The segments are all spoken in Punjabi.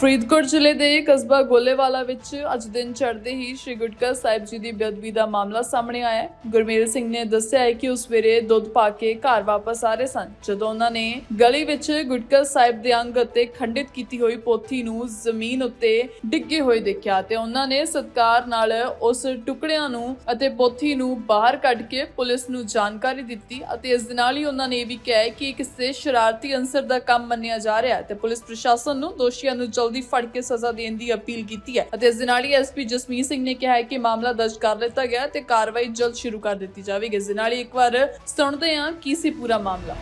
ਫਰੀਦਕੋਟ ਜ਼ਿਲ੍ਹੇ ਦੇ ਕਸਬਾ ਗੋਲੇਵਾਲਾ ਵਿੱਚ ਅੱਜ ਦਿਨ ਚੜ੍ਹਦੇ ਹੀ ਸ਼੍ਰੀ ਗੁਟਕਾ ਸਾਹਿਬ ਜੀ ਦੀ ਬੇਅਦਬੀ ਦਾ ਮਾਮਲਾ ਸਾਹਮਣੇ ਆਇਆ ਹੈ। ਗੁਰਮੇਲ ਸਿੰਘ ਨੇ ਦੱਸਿਆ ਹੈ ਕਿ ਉਸ ਵੇਲੇ ਦੁੱਧ ਪਾ ਕੇ ਘਰ ਵਾਪਸ ਆ ਰਹੇ ਸਨ। ਜਦੋਂ ਉਹਨਾਂ ਨੇ ਗਲੀ ਵਿੱਚ ਗੁਟਕਾ ਸਾਹਿਬ ਦੇ ਅੰਗ ਅਤੇ ਖੰਡਿਤ ਕੀਤੀ ਹੋਈ ਪੋਥੀ ਨੂੰ ਜ਼ਮੀਨ ਉੱਤੇ ਡਿੱਗੇ ਹੋਏ ਦੇਖਿਆ ਤੇ ਉਹਨਾਂ ਨੇ ਸਤਕਾਰ ਨਾਲ ਉਸ ਟੁਕੜਿਆਂ ਨੂੰ ਅਤੇ ਪੋਥੀ ਨੂੰ ਬਾਹਰ ਕੱਢ ਕੇ ਪੁਲਿਸ ਨੂੰ ਜਾਣਕਾਰੀ ਦਿੱਤੀ ਅਤੇ ਇਸ ਦੇ ਨਾਲ ਹੀ ਉਹਨਾਂ ਨੇ ਇਹ ਵੀ ਕਿਹਾ ਕਿ ਕਿਸੇ ਸ਼ਰਾਰਤੀ ਅੰਸਰ ਦਾ ਕੰਮ ਮੰਨਿਆ ਜਾ ਰਿਹਾ ਹੈ ਤੇ ਪੁਲਿਸ ਪ੍ਰਸ਼ਾਸਨ ਨੂੰ ਦੋਸ਼ੀਆਂ ਨੂੰ ਜਲਦੀ ਫੜ ਕੇ ਸਜ਼ਾ ਦੇਣ ਦੀ ਅਪੀਲ ਕੀਤੀ ਹੈ ਅਤੇ ਇਸ ਦੇ ਨਾਲ ਹੀ ਐਸਪੀ ਜਸਮੀਤ ਸਿੰਘ ਨੇ ਕਿਹਾ ਹੈ ਕਿ ਮਾਮਲਾ ਦਰਜ ਕਰ ਲਿੱਤਾ ਗਿਆ ਤੇ ਕਾਰਵਾਈ ਜਲਦ ਸ਼ੁਰੂ ਕਰ ਦਿੱਤੀ ਜਾਵੇਗੀ। ਇਸ ਦੇ ਨਾਲ ਹੀ ਇੱਕ ਵਾਰ ਸੁਣਦੇ ਹਾਂ ਕੀ ਸੀ ਪੂਰਾ ਮਾਮਲਾ।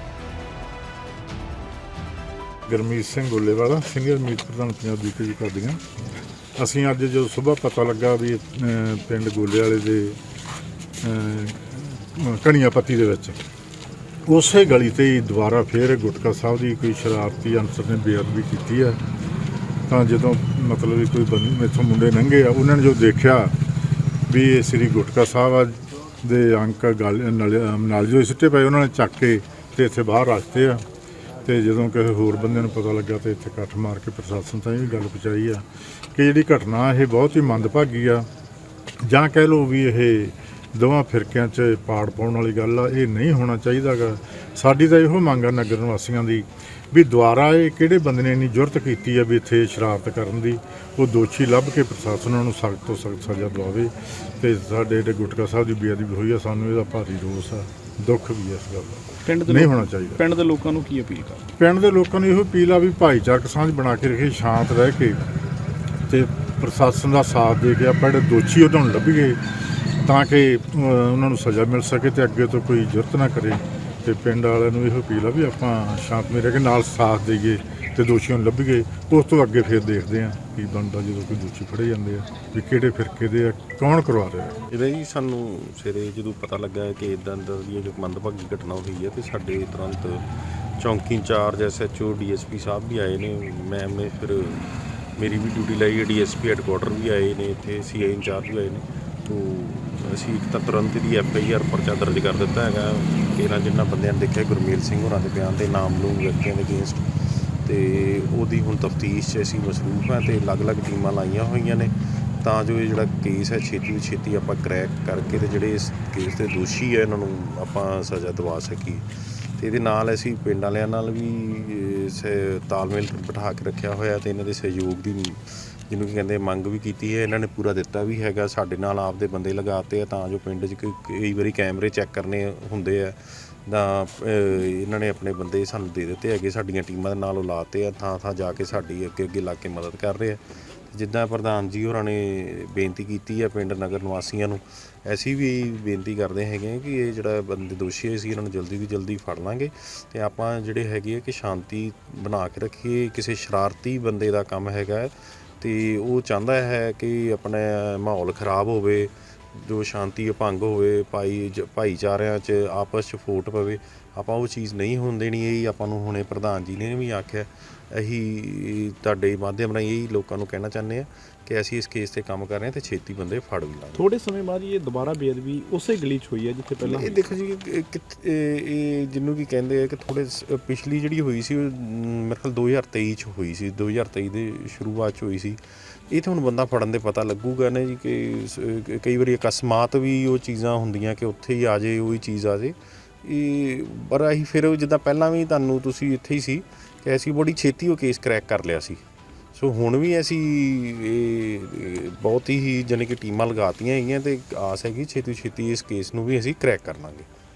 ਗਰਮੀਤ ਸਿੰਘ ਗੋਲੇਵਾਲਾ ਸੀਨੀਅਰ ਮੀਤ ਪ੍ਰਧਾਨ ਪੰਜਾਬ ਦੀ ਜੀ ਕਰਦੀਆਂ। ਅਸੀਂ ਅੱਜ ਜਦੋਂ ਸਵੇਰ ਪਤਾ ਲੱਗਾ ਵੀ ਪਿੰਡ ਗੋਲੇ ਵਾਲੇ ਦੇ ਅਹ, ਕਣੀਆਂ ਪੱਤੀ ਦੇ ਵਿੱਚ। ਉਸੇ ਗਲੀ ਤੇ ਹੀ ਦੁਬਾਰਾ ਫੇਰ ਗੁਟਕਾ ਸਾਹਿਬ ਦੀ ਕੋਈ ਸ਼ਰਾਰਤੀ ਅੰਸਰ ਨੇ ਬੇਅਦਬੀ ਕੀਤੀ ਹੈ। ਤਾਂ ਜਦੋਂ ਮਤਲਬ ਵੀ ਕੋਈ ਬੰਦੇ ਮੇਥੋਂ ਮੁੰਡੇ ਲੰਘੇ ਆ, ਉਹਨਾਂ ਨੇ ਜੋ ਦੇਖਿਆ ਵੀ ਇਹ ਸ੍ਰੀ ਗੁਟਕਾ ਸਾਹਿਬ ਆ, ਦੇ ਅੰਕ ਗਲ, ਨਾਲ ਨਾਲ ਜੋ ਸਿੱਟੇ ਪਏ, ਉਹਨਾਂ ਨੇ ਚੱਕ ਕੇ ਤੇ ਇੱਥੇ ਬਾਹਰ ਰੱਖਤੇ ਆ। ਤੇ ਜਦੋਂ ਕਿਸੇ ਹੋਰ ਬੰਦੇ ਨੂੰ ਪਤਾ ਲੱਗਾ ਤੇ ਇੱਥੇ ਇਕੱਠ ਮਾਰ ਕੇ ਪ੍ਰਸ਼ਾਸਨ ਤਾਈਂ ਵੀ ਗੱਲ ਪਹੁੰਚਾਈ ਆ ਕਿ ਜਿਹੜੀ ਘਟਨਾ, ਇਹ ਬਹੁਤ ਹੀ ਮੰਦਭਾਗੀ ਆ। ਜਾਂ ਕਹਿ ਲਓ ਵੀ ਇਹ ਦੋਵਾਂ ਫਿਰਕਿਆਂ 'ਚ ਪਾੜ ਪਾਉਣ ਵਾਲੀ ਗੱਲ ਆ ਇਹ ਨਹੀਂ ਹੋਣਾ ਚਾਹੀਦਾਗਾ। ਸਾਡੀ ਤਾਂ ਇਹੋ ਮੰਗ ਆ ਨਗਰ ਨਿਵਾਸੀਆਂ ਦੀ ਵੀ ਦੁਆਰਾ ਇਹ ਕਿਹੜੇ ਬੰਦੇ ਨੇ ਇੰਨੀ ਜੁਰਤ ਕੀਤੀ ਆ ਵੀ ਇੱਥੇ ਸ਼ਰਾਰਤ ਕਰਨ ਦੀ ਉਹ ਦੋਸ਼ੀ ਲੱਭ ਕੇ ਪ੍ਰਸ਼ਾਸਨ ਨੂੰ ਸਖਤ ਤੋਂ ਸਖਤ ਸਜ਼ਾ ਦਿਵਾਵੇ। ਤੇ ਸਾਡੇ ਜਿਹੜੇ ਗੁਟਕਾ ਸਾਹਿਬ ਦੀ ਬੇਅਦਬੀ ਹੋਈ ਆ ਸਾਨੂੰ ਇਹਦਾ ਭਾਰੀ ਰੋਸ ਆ ਦੁੱਖ ਵੀ ਇਸ ਗੱਲ ਦਾ। ਪਿੰਡ ਦੇ ਨਹੀਂ ਹੋਣਾ ਚਾਹੀਦਾ। ਪਿੰਡ ਦੇ ਲੋਕਾਂ ਨੂੰ ਕੀ ਅਪੀਲ ਕਰ ਪਿੰਡ ਦੇ ਲੋਕਾਂ ਨੂੰ ਇਹੋ ਅਪੀਲ ਆ ਵੀ ਭਾਈਚਾਰਕ ਸਾਂਝ ਬਣਾ ਕੇ ਰੱਖੇ ਸ਼ਾਂਤ ਰਹਿ ਕੇ। ਤੇ ਪ੍ਰਸ਼ਾਸਨ ਦਾ ਸਾਥ ਦੇ ਕੇ ਆਪਾਂ ਜਿਹੜੇ ਦੋਸ਼ੀ ਉਹਨਾਂ ਨੂੰ ਲੱਭੀਏ। ਤਾਂ ਕਿ ਉਹਨਾਂ ਨੂੰ ਸਜ਼ਾ ਮਿਲ ਸਕੇ ਤੇ ਅੱਗੇ ਤੋਂ ਕੋਈ ਜ਼ਰੂਰਤ ਨਾ ਕਰੇ। ਤੇ ਪਿੰਡ ਵਾਲਿਆਂ ਨੂੰ ਇਹੋ ਅਪੀਲ ਆ ਵੀ ਆਪਾਂ ਸ਼ਾਂਤਮਈ ਰਹਿ ਕੇ ਨਾਲ ਸਾਥ ਦੇਈਏ ਤੇ ਦੋਸ਼ੀਆਂ ਨੂੰ ਲੱਭੀਏ। ਉਸ ਤੋਂ ਅੱਗੇ ਫਿਰ ਦੇਖਦੇ ਆ ਕੀ ਬਣਦਾ ਜਦੋਂ ਕੋਈ ਦੋਸ਼ੀ ਫੜੇ ਜਾਂਦੇ ਆ, ਵੀ ਕਿਹੜੇ ਫਿਰਕੇ ਦੇ ਆ, ਕੌਣ ਕਰਵਾ ਰਿਹਾ ਇਹਦਾ ਜੀ ਸਾਨੂੰ ਸਵੇਰੇ ਜਦੋਂ ਪਤਾ ਲੱਗਾ ਕਿ ਇਦਾਂ ਦਾ ਦੀ ਜੋ ਮੰਦਭਾਗੀ ਘਟਨਾ ਹੋਈ ਹੈ ਤੇ ਸਾਡੇ ਤੁਰੰਤ ਚੌਂਕੀ ਇੰਚਾਰਜ ਐਸਐਚਓ ਡੀਐਸਪੀ ਸਾਹਿਬ ਵੀ ਆਏ ਨੇ। ਮੈਮ ਮੈਂ ਫਿਰ ਮੇਰੀ ਵੀ ਡਿਊਟੀ ਲਈ ਡੀਐਸਪੀ ਹੈੱਡਕੁਆਟਰ ਵੀ ਆਏ ਨੇ, ਇੱਥੇ ਸੀਆਈ ਇੰਚਾਰਜ ਵੀ ਆਏ ਨੇ। ਤੋਂ ਅਸੀਂ ਇੱਕ ਤਾਂ ਤੁਰੰਤ ਦੀ ਐੱਫ ਆਈ ਆਰ ਪਰਚਾ ਦਰਜ ਕਰ ਦਿੱਤਾ ਹੈਗਾ। ਇਹਨਾਂ ਜਿਨ੍ਹਾਂ ਬੰਦਿਆਂ ਨੇ ਦੇਖਿਆ ਗੁਰਮੇਲ ਸਿੰਘ ਹੋਰਾਂ ਦੇ ਬਿਆਨ ਤੇ ਨਾਮਲੂਮ ਵਿਅਕਤੀਆਂ ਦੇ ਅਗੇਂਸਟ। ਤੇ ਉਹਦੀ ਹੁਣ ਤਫਤੀਸ਼ 'ਚ ਅਸੀਂ ਮਸਰੂਫ ਹਾਂ ਤੇ ਅਲੱਗ-ਅਲੱਗ ਟੀਮਾਂ ਲਾਈਆਂ ਹੋਈਆਂ ਨੇ। ਤਾਂ ਜੋ ਇਹ ਜਿਹੜਾ ਕੇਸ ਹੈ ਛੇਤੀ ਤੋਂ ਛੇਤੀ ਆਪਾਂ ਕਰੈਕ ਕਰਕੇ ਤੇ ਜਿਹੜੇ ਇਸ ਕੇਸ ਦੇ ਦੋਸ਼ੀ ਹੈ, ਇਹਨਾਂ ਨੂੰ ਆਪਾਂ ਸਜ਼ਾ ਦਿਵਾ ਸਕੀਏ। ਤੇ ਇਹਦੇ ਨਾਲ ਅਸੀਂ ਪਿੰਡ ਵਾਲਿਆਂ ਨਾਲ ਵੀ ਇਸ ਤਾਲਮੇਲ ਬਿਠਾ ਕੇ ਰੱਖਿਆ ਹੋਇਆ ਤੇ ਇਹਨਾਂ ਦੇ ਸਹਿਯੋਗ ਦੀ ਜਿਹਨੂੰ ਕੀ ਕਹਿੰਦੇ ਮੰਗ ਵੀ ਕੀਤੀ ਹੈ ਇਹਨਾਂ ਨੇ ਪੂਰਾ ਦਿੱਤਾ ਵੀ ਹੈਗਾ ਸਾਡੇ ਨਾਲ ਆਪਦੇ ਬੰਦੇ ਲਗਾਤੇ ਆ ਤਾਂ ਜੋ ਪਿੰਡ 'ਚ ਕੋਈ ਕਈ ਵਾਰੀ ਕੈਮਰੇ ਚੈੱਕ ਕਰਨੇ ਹੁੰਦੇ ਆ ਤਾਂ ਅਹ, ਇਹਨਾਂ ਨੇ ਆਪਣੇ ਬੰਦੇ ਸਾਨੂੰ ਦੇ ਦਿੱਤੇ ਹੈਗੇ ਸਾਡੀਆਂ ਟੀਮਾਂ ਦੇ ਨਾਲ ਉਹ ਲਾਤੇ ਆ ਥਾਂ ਥਾਂ ਜਾ ਕੇ ਸਾਡੀ ਅੱਗੇ ਅੱਗੇ ਲਾ ਕੇ ਮਦਦ ਕਰ ਰਹੇ ਆ। ਜਿੱਦਾਂ ਪ੍ਰਧਾਨ ਜੀ ਹੋਰਾਂ ਨੇ ਬੇਨਤੀ ਕੀਤੀ ਹੈ ਪਿੰਡ ਨਗਰ ਨਿਵਾਸੀਆਂ ਨੂੰ ਅਸੀਂ ਵੀ ਬੇਨਤੀ ਕਰਦੇ ਹੈਗੇ ਹਾਂ ਕਿ ਇਹ ਜਿਹੜਾ ਬੰਦੇ ਦੋਸ਼ੀ ਅਸੀਂ ਇਹਨਾਂ ਨੂੰ ਜਲਦੀ ਤੋਂ ਜਲਦੀ ਫੜ ਲਾਂਗੇ ਤੇ ਆਪਾਂ ਜਿਹੜੇ ਹੈਗੇ ਆ ਕਿ ਸ਼ਾਂਤੀ ਬਣਾ ਕੇ ਰੱਖੀਏ ਕਿਸੇ ਸ਼ਰਾਰਤੀ ਬੰਦੇ ਦਾ ਕੰਮ ਹੈਗਾ ਹੈ ਤੇ ਉਹ ਚਾਹੁੰਦਾ ਹੈ ਕਿ ਆਪਣੇ ਮਾਹੌਲ ਖਰਾਬ ਹੋਵੇ, ਜੋ ਸ਼ਾਂਤੀ ਭੰਗ ਹੋਵੇ, ਭਾਈ ਜ- ਭਾਈਚਾਰਿਆਂ 'ਚ ਆਪਸ 'ਚ ਫੋਟ ਪਵੇ ਆਪਾਂ ਉਹ ਚੀਜ਼ ਨਹੀਂ ਹੋਣ ਦੇਣੀ ਇਹ ਆਪਾਂ ਨੂੰ ਹੁਣੇ ਪ੍ਰਧਾਨ ਜੀ ਨੇ ਵੀ ਆਖਿਆ। ਅਸੀਂ ਤੁਹਾਡੇ ਮਾਧਿਅਮ ਰਾਹੀਂ ਇਹੀ ਲੋਕਾਂ ਨੂੰ ਕਹਿਣਾ ਚਾਹੁੰਦੇ ਆ ਕਿ ਅਸੀਂ ਇਸ ਕੇਸ ਤੇ ਕੰਮ ਕਰ ਰਹੇ ਹਾਂ ਤੇ ਛੇਤੀ ਬੰਦੇ ਫੜ ਵੀ ਲਾਂਗੇ। ਥੋੜੇ ਸਮੇਂ ਬਾਅਦ ਇਹ ਦੁਬਾਰਾ ਬੇਅਦਬੀ ਉਸੇ ਗਲੀ 'ਚ ਹੋਈ ਹੈ ਜਿੱਥੇ ਪਹਿਲਾਂ ਇਹ ਦੇਖੋ ਜੀ ਇਹ ਕਿਥ- ਇਹ ਜਿਹਨੂੰ ਕੀ ਕਹਿੰਦੇ ਆ ਕਿ ਥੋੜੇ ਪਿਛਲੀ ਜਿਹੜੀ ਹੋਈ ਸੀ ਮੇਰੇ ਖਿਆਲ 2023 ਚ ਹੋਈ ਸੀ 2023 ਦੇ ਸ਼ੁਰੂਆਤ ਚ ਹੋਈ ਸੀ। ਇਹ ਤਾਂ ਹੁਣ ਬੰਦਾ ਫੜਨ ਦੇ ਪਤਾ ਲੱਗੂਗਾ ਨਾ ਜੀ ਕਿ ਕਈ ਵਾਰੀ ਅਕਸਮਾਤ ਵੀ ਉਹ ਚੀਜ਼ਾਂ ਹੁੰਦੀਆਂ ਕਿ ਉੱਥੇ ਹੀ ਆ ਜੇ ਉਹੀ ਚੀਜ਼ ਆ ਜੇ ਇਹ ਪਰ ਅਸੀਂ ਫਿਰ ਜਿੱਦਾਂ ਪਹਿਲਾਂ ਵੀ ਤੁਹਾਨੂੰ ਤੁਸੀਂ ਇੱਥੇ ਹੀ ਸੀ ਕਿ ਅਸੀਂ ਬੜੀ ਛੇਤੀ ਉਹ ਕੇਸ ਕਰੈਕ ਕਰ ਲਿਆ ਸੀ। ਸੋ ਹੁਣ ਵੀ ਅਸੀਂ ਇਹ ਬਹੁਤ ਹੀ ਜਾਣੀ ਕਿ ਟੀਮਾਂ ਲਗਾਤੀਆਂ ਹੈਗੀਆਂ ਤੇ ਆਸ ਹੈਗੀ ਛੇਤੀ ਛੇਤੀ ਇਸ ਕੇਸ ਨੂੰ ਵੀ ਅਸੀਂ ਕਰੈਕ ਕਰ ਲਾਂਗੇ।